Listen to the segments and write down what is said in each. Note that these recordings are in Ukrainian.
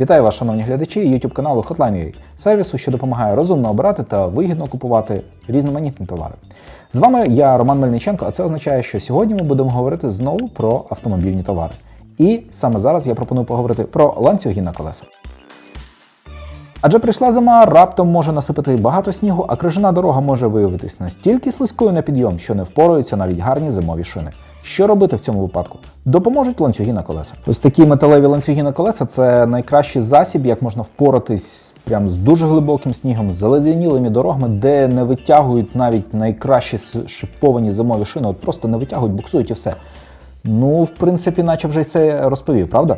Вітаю вас, шановні глядачі YouTube каналу Hotline.ua, сервісу, що допомагає розумно обирати та вигідно купувати різноманітні товари. З вами я, Роман Мельниченко, а це означає, що сьогодні ми будемо говорити знову про автомобільні товари. І саме зараз я пропоную поговорити про ланцюги на колесах. Адже прийшла зима, раптом може насипати багато снігу, а крижана дорога може виявитись настільки слизькою на підйом, що не впораються навіть гарні зимові шини. Що робити в цьому випадку? Допоможуть ланцюги на колеса. Ось такі металеві ланцюги на колеса це найкращий засіб, як можна впоратись прям з дуже глибоким снігом, з заледенілими дорогами, де не витягують навіть найкращі шиповані зимові шини, от просто не витягують, буксують і все. Ну, в принципі, наче вже й це розповів, правда?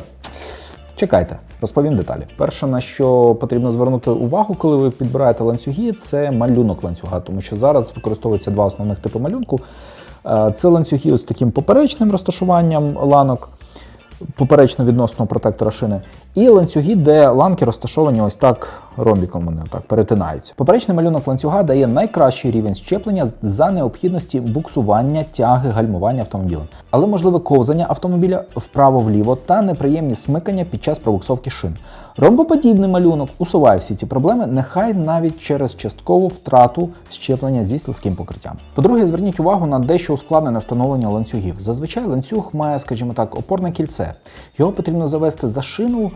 Чекайте, розповім деталі. Перше, на що потрібно звернути увагу, коли ви підбираєте ланцюги, це малюнок ланцюга, тому що зараз використовуються два основних типи малюнку. Е, Це ланцюги з таким поперечним розташуванням ланок, поперечно відносно протектора шини, і ланцюги, де ланки розташовані ось так ромбіком, вони так перетинаються. Поперечний малюнок ланцюга дає найкращий рівень щеплення за необхідності буксування, тяги, гальмування автомобілем, але можливе ковзання автомобіля вправо-вліво та неприємні смикання під час пробуксовки шин. Ромбоподібний малюнок усуває всі ці проблеми, нехай навіть через часткову втрату щеплення зі слизьким покриттям. По-друге, зверніть увагу на дещо ускладнене встановлення ланцюгів. Зазвичай ланцюг має, скажімо так, опорне кільце. Його потрібно завести за шину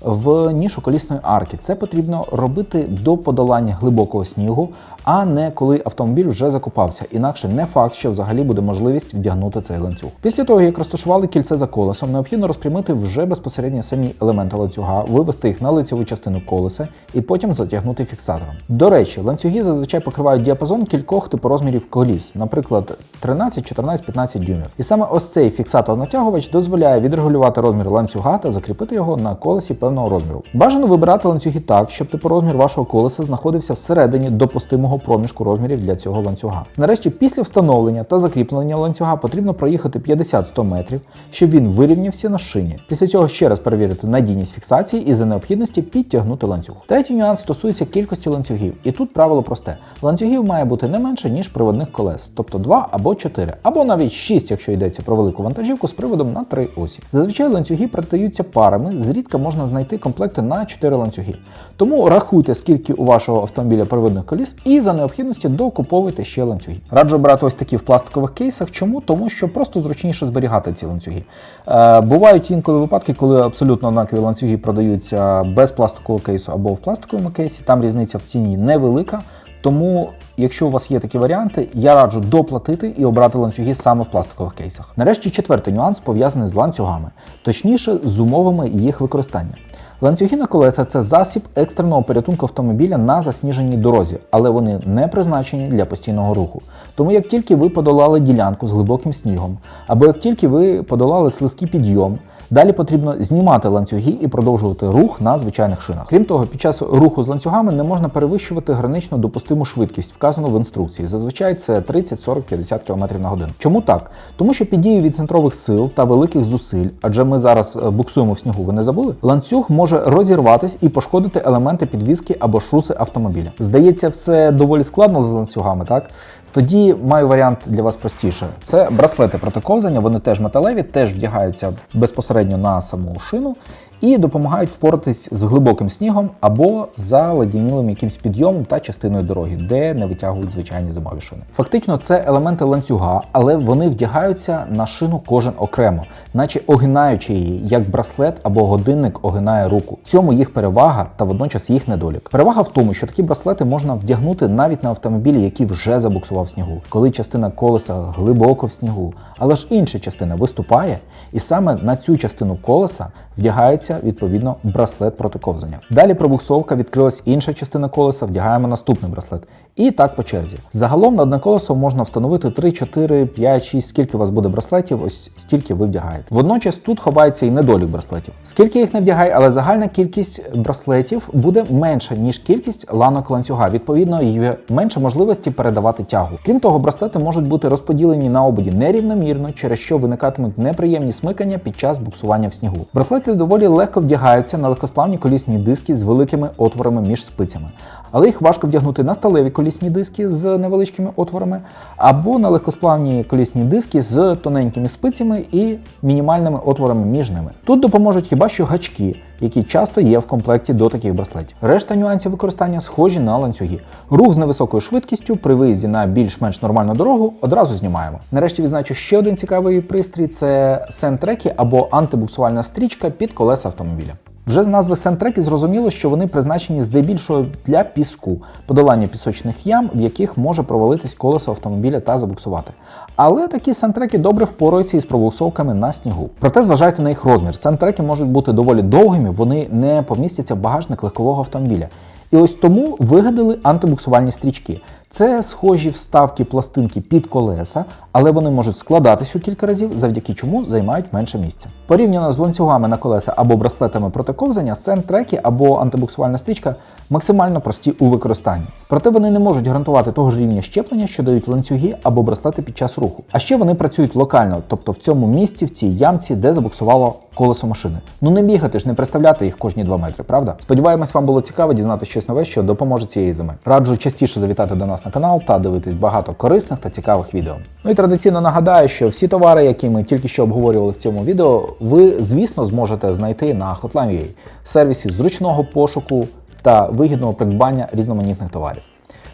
в нішу колісної арки. Це потрібно робити до подолання глибокого снігу, а не коли автомобіль вже закопався. Інакше не факт, що взагалі буде можливість вдягнути цей ланцюг. Після того, як розташували кільце за колесом, необхідно розпрямити вже безпосередньо самі елементи ланцюга, вивести їх на лицеву частину колеса і потім затягнути фіксатором. До речі, ланцюги зазвичай покривають діапазон кількох типорозмірів коліс, наприклад, 13, 14, 15 дюймів. І саме ось цей фіксатор-натягувач дозволяє відрегулювати розмір ланцюга та закріпити його на колесі певного розміру. Бажано вибирати ланцюги так, щоб типорозмір вашого колеса знаходився всередині допустимого проміжку розмірів для цього ланцюга. Нарешті, після встановлення та закріплення ланцюга потрібно проїхати 50-100 метрів, щоб він вирівнявся на шині. Після цього ще раз перевірити надійність фіксації і за необхідності підтягнути ланцюг. Третій нюанс стосується кількості ланцюгів, і тут правило просте: ланцюгів має бути не менше ніж приводних колес, тобто 2 або 4, або навіть 6, якщо йдеться про велику вантажівку з приводом на 3 осі. Зазвичай ланцюги продаються парами, зрідка можна знайти комплекти на 4 ланцюги. Тому рахуйте, скільки у вашого автомобіля приводних коліс, і за необхідності докуповуйте ще ланцюги. Раджу брати ось такі в пластикових кейсах. Чому? Тому що просто зручніше зберігати ці ланцюги. Е, бувають інколи випадки, коли абсолютно однакові ланцюги продаються без пластикового кейсу або в пластиковому кейсі. Там різниця в ціні невелика. Тому, якщо у вас є такі варіанти, я раджу доплатити і обрати ланцюги саме в пластикових кейсах. Нарешті четвертий нюанс пов'язаний з ланцюгами, точніше з умовами їх використання. Ланцюги на колеса це засіб екстреного порятунку автомобіля на засніженій дорозі, але вони не призначені для постійного руху. Тому як тільки ви подолали ділянку з глибоким снігом, або як тільки ви подолали слизький підйом, Далі потрібно знімати ланцюги і продовжувати рух на звичайних шинах. Крім того, під час руху з ланцюгами не можна перевищувати гранично допустиму швидкість, вказану в інструкції. Зазвичай це 30, 40, 50 км на годину. Чому так? Тому що під дією відцентрових сил та великих зусиль, адже ми зараз е, буксуємо в снігу, ви не забули? Ланцюг може розірватись і пошкодити елементи підвіски або шруси автомобіля. Здається, все доволі складно з ланцюгами, так? Тоді маю варіант для вас простіше. Це браслети протиковзання, вони теж металеві, теж вдягаються безпосередньо на саму шину і допомагають впоратись з глибоким снігом або заледянілим якимсь підйомом та частиною дороги, де не витягують звичайні зимові шини. Фактично, це елементи ланцюга, але вони вдягаються на шину кожен окремо, наче огинаючи її, як браслет або годинник огинає руку. В цьому їх перевага та водночас їх недолік. Перевага в тому, що такі браслети можна вдягнути навіть на автомобілі, які вже забуксував снігу, коли частина колеса глибоко в снігу, але ж інша частина виступає, і саме на цю частину колеса вдягається відповідно браслет проти ковзання. Далі пробуксовка відкрилась інша частина колеса, вдягаємо наступний браслет. І так по черзі. Загалом на одне колесо можна встановити 3, 4, 5, 6, скільки у вас буде браслетів, ось стільки ви вдягаєте. Водночас тут ховається і недолік браслетів. Скільки їх не вдягай, але загальна кількість браслетів буде менша, ніж кількість ланок ланцюга. Відповідно, є менше можливості передавати тягу. Крім того, браслети можуть бути розподілені на ободі нерівномірно, через що виникатимуть неприємні смикання під час буксування в снігу. Браслети доволі легко вдягаються на легкосплавні колісні диски з великими отворами між спицями, але їх важко вдягнути на сталеві колісні диски з невеличкими отворами, або на легкосплавні колісні диски з тоненькими спицями і мінімальними отворами між ними. Тут допоможуть хіба що гачки, які часто є в комплекті до таких браслетів. Решта нюансів використання схожі на ланцюги. Рух з невисокою швидкістю при виїзді на більш-менш нормальну дорогу одразу знімаємо. Нарешті відзначу ще один цікавий пристрій це сентреки або антибуксувальна стрічка під колеса автомобіля. Вже з назви сентреки зрозуміло, що вони призначені здебільшого для піску, подолання пісочних ям, в яких може провалитись колесо автомобіля та забуксувати. Але такі сантреки добре впораються із пробуксовками на снігу. Проте зважайте на їх розмір. Сантреки можуть бути доволі довгими, вони не помістяться в багажник легкового автомобіля. І ось тому вигадали антибуксувальні стрічки. Це схожі вставки пластинки під колеса, але вони можуть складатись у кілька разів, завдяки чому займають менше місця. Порівняно з ланцюгами на колеса або браслетами проти ковзання, сен-треки або антибуксувальна стрічка максимально прості у використанні. Проте вони не можуть гарантувати того ж рівня щеплення, що дають ланцюги або браслети під час руху. А ще вони працюють локально, тобто в цьому місці, в цій ямці, де забуксувало колесо машини. Ну не бігати ж, не представляти їх кожні 2 метри, правда? Сподіваємось, вам було цікаво дізнати щось нове, що допоможе цієї зими. Раджу частіше завітати до нас на канал та дивитись багато корисних та цікавих відео. Ну і традиційно нагадаю, що всі товари, які ми тільки що обговорювали в цьому відео, ви, звісно, зможете знайти на Hotline.ua – сервісі зручного пошуку та вигідного придбання різноманітних товарів.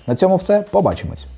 На цьому все. Побачимось!